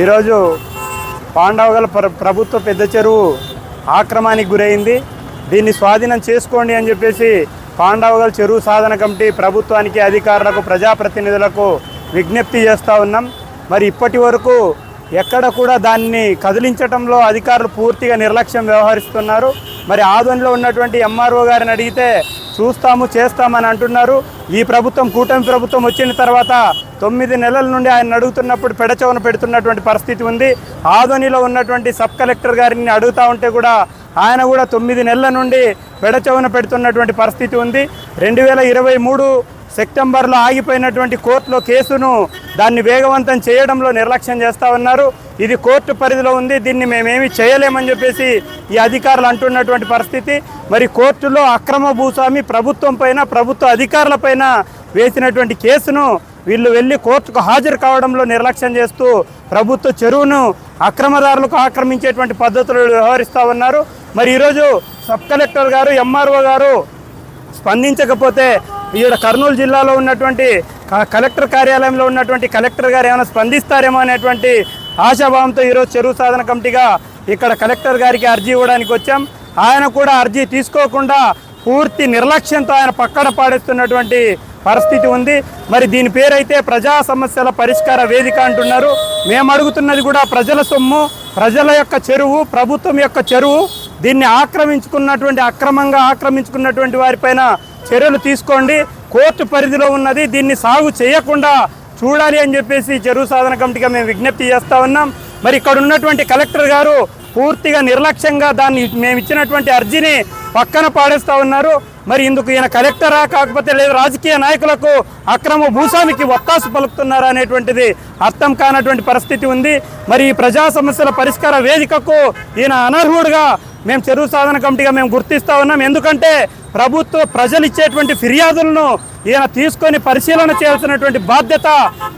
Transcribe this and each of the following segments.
ఈరోజు పాండవగల ప్ర ప్రభుత్వ పెద్ద చెరువు ఆక్రమానికి గురైంది. దీన్ని స్వాధీనం చేసుకోండి అని చెప్పేసి పాండవగల చెరువు సాధన కమిటీ ప్రభుత్వానికి అధికారులకు ప్రజాప్రతినిధులకు విజ్ఞప్తి చేస్తూ ఉన్నాం. మరి ఇప్పటి వరకు ఎక్కడ కూడా దాన్ని కదిలించడంలో అధికారులు పూర్తిగా నిర్లక్ష్యం వ్యవహరిస్తున్నారు. మరి ఆధ్వర్యంలో ఉన్నటువంటి ఎంఆర్ఓ గారిని అడిగితే చూస్తాము చేస్తామని అంటున్నారు. ఈ ప్రభుత్వం కూటమి ప్రభుత్వం వచ్చిన తర్వాత తొమ్మిది నెలల నుండి ఆయన అడుగుతున్నప్పుడు పెడచవన పెడుతున్నటువంటి పరిస్థితి ఉంది. ఆదోనిలో ఉన్నటువంటి సబ్ కలెక్టర్ గారిని అడుగుతూ ఉంటే కూడా ఆయన కూడా తొమ్మిది నెలల నుండి పెడచవన పెడుతున్నటువంటి పరిస్థితి ఉంది. రెండు వేల ఇరవై మూడు సెప్టెంబర్లో ఆగిపోయినటువంటి కోర్టులో కేసును దాన్ని వేగవంతం చేయడంలో నిర్లక్ష్యం చేస్తూ ఉన్నారు. ఇది కోర్టు పరిధిలో ఉంది దీన్ని మేమేమి చేయలేమని చెప్పేసి ఈ అధికారులు అంటున్నటువంటి పరిస్థితి. మరి కోర్టులో అక్రమ భూస్వామి ప్రభుత్వం పైన ప్రభుత్వ అధికారుల పైన వేసినటువంటి కేసును వీళ్ళు వెళ్ళి కోర్టుకు హాజరు కావడంలో నిర్లక్ష్యం చేస్తూ ప్రభుత్వ చెరువును అక్రమదారులకు ఆక్రమించేటువంటి పద్ధతులు వ్యవహరిస్తూ ఉన్నారు. మరి ఈరోజు సబ్ కలెక్టర్ గారు ఎంఆర్ఓ గారు స్పందించకపోతే ఈడ కర్నూలు జిల్లాలో ఉన్నటువంటి క- కలెక్టర్ కార్యాలయంలో ఉన్నటువంటి కలెక్టర్ గారు ఏమైనా స్పందిస్తారేమో అనేటువంటి ఆశాభావంతో ఈరోజు చెరువు సాధన కమిటీగా ఇక్కడ కలెక్టర్ గారికి అర్జీ ఇవ్వడానికి వచ్చాం. ఆయన కూడా అర్జీ తీసుకోకుండా పూర్తి నిర్లక్ష్యంతో ఆయన పక్కన పాడేస్తున్నటువంటి పరిస్థితి ఉంది. మరి దీని పేరైతే ప్రజా సమస్యల పరిష్కార వేదిక అంటున్నారు. మేము అడుగుతున్నది కూడా ప్రజల సొమ్ము ప్రజల యొక్క చెరువు ప్రభుత్వం యొక్క చెరువు. దీన్ని ఆక్రమించుకున్నటువంటి అక్రమంగా ఆక్రమించుకున్నటువంటి వారిపైన చర్యలు తీసుకోండి. కోర్టు పరిధిలో ఉన్నది దీన్ని సాగు చేయకుండా చూడాలి అని చెప్పేసి చెరువు సాధన కమిటీగా మేము విజ్ఞప్తి చేస్తా ఉన్నాం. మరి ఇక్కడ ఉన్నటువంటి కలెక్టర్ గారు పూర్తిగా నిర్లక్ష్యంగా దాన్ని మేము ఇచ్చినటువంటి అర్జీని పక్కన పాడేస్తా ఉన్నారు. మరి ఇందుకు ఈయన కలెక్టరా కాకపోతే లేదు రాజకీయ నాయకులకు అక్రమ భూస్వామికి ఒత్తాసు పలుకుతున్నారా అనేటువంటిది అర్థం కానటువంటి పరిస్థితి ఉంది. మరి ఈ ప్రజా సమస్యల పరిష్కార వేదికకు ఈయన అనర్హుడుగా మేము చెరువు సాధన కమిటీగా మేము గుర్తిస్తూ ఉన్నాం. ఎందుకంటే ప్రభుత్వ ప్రజలు ఇచ్చేటువంటి ఫిర్యాదులను ఈయన తీసుకొని పరిశీలన చేయాల్సినటువంటి బాధ్యత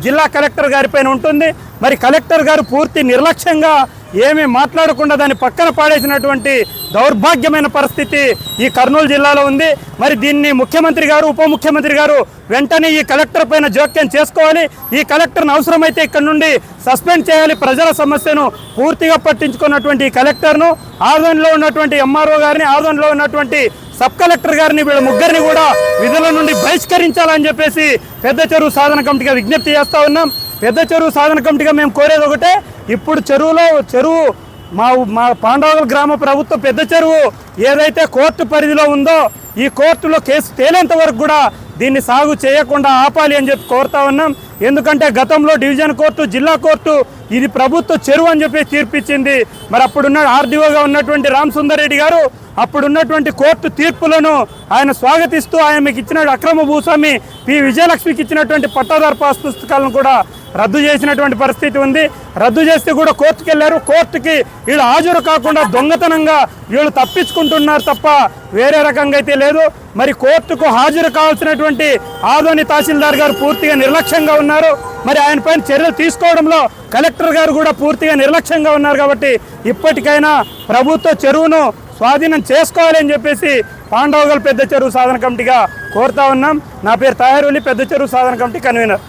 జిల్లా కలెక్టర్ గారిపైన ఉంటుంది. మరి కలెక్టర్ గారు పూర్తి నిర్లక్ష్యంగా ఏమీ మాట్లాడకుండా దాన్ని పక్కన పాడేసినటువంటి దౌర్భాగ్యమైన పరిస్థితి ఈ కర్నూలు జిల్లాలో ఉంది. మరి దీన్ని ముఖ్యమంత్రి గారు ఉప ముఖ్యమంత్రి గారు వెంటనే ఈ కలెక్టర్ పైన జోక్యం చేసుకోవాలి. ఈ కలెక్టర్ను అవసరమైతే ఇక్కడ నుండి సస్పెండ్ చేయాలి. ప్రజల సమస్యను పూర్తిగా పట్టించుకున్నటువంటి ఈ కలెక్టర్ను ఆదోన్లో ఉన్నటువంటి ఎంఆర్ఓ గారిని ఆదోన్లో ఉన్నటువంటి సబ్ కలెక్టర్ గారిని వీళ్ళ ముగ్గురిని కూడా విధుల నుండి బహిష్కరించాలని చెప్పేసి పెద్ద చెరువు సాధన కమిటీగా విజ్ఞప్తి చేస్తూ ఉన్నాం. పెద్ద చెరువు సాధన కమిటీగా మేము కోరేది ఒకటే ఇప్పుడు చెరువులో చెరువు మా మా పాండవగల గ్రామ ప్రభుత్వ పెద్ద చెరువు ఏదైతే కోర్టు పరిధిలో ఉందో ఈ కోర్టులో కేసు తేలేంత వరకు కూడా దీన్ని సాగు చేయకుండా ఆపాలి అని చెప్పి కోరుతా ఉన్నాం. ఎందుకంటే గతంలో డివిజన్ కోర్టు జిల్లా కోర్టు ఇది ప్రభుత్వ చెరువు అని చెప్పి తీర్పిచ్చింది. మరి అప్పుడున్న ఆర్డీఓగా ఉన్నటువంటి రామ్ సుందర్ రెడ్డి గారు అప్పుడున్నటువంటి కోర్టు తీర్పులను ఆయన స్వాగతిస్తూ ఆయన మీకు ఇచ్చిన అక్రమ భూస్వామి పి. విజయలక్ష్మికి ఇచ్చినటువంటి పట్టాదారు పాస్ పుస్తకాలను కూడా రద్దు చేసినటువంటి పరిస్థితి ఉంది. రద్దు చేస్తే కూడా కోర్టుకు వెళ్ళారు కోర్టుకి వీళ్ళు హాజరు కాకుండా దొంగతనంగా వీళ్ళు తప్పించుకుంటున్నారు తప్ప వేరే రకంగా అయితే లేదు. మరి కోర్టుకు హాజరు కావాల్సినటువంటి ఆదోని తహసీల్దార్ గారు పూర్తిగా నిర్లక్ష్యంగా ఉన్నారు. మరి ఆయన పైన చర్యలు తీసుకోవడంలో కలెక్టర్ గారు కూడా పూర్తిగా నిర్లక్ష్యంగా ఉన్నారు కాబట్టి ఇప్పటికైనా ప్రభుత్వ చెరువును స్వాధీనం చేసుకోవాలి అని చెప్పేసి పాండవగల్ పెద్ద చెరువు సాధన కమిటీగా కోరుతా ఉన్నాం. నా పేరు తయారులి పెద్ద చెరువు సాధన కమిటీ కన్వీనర్.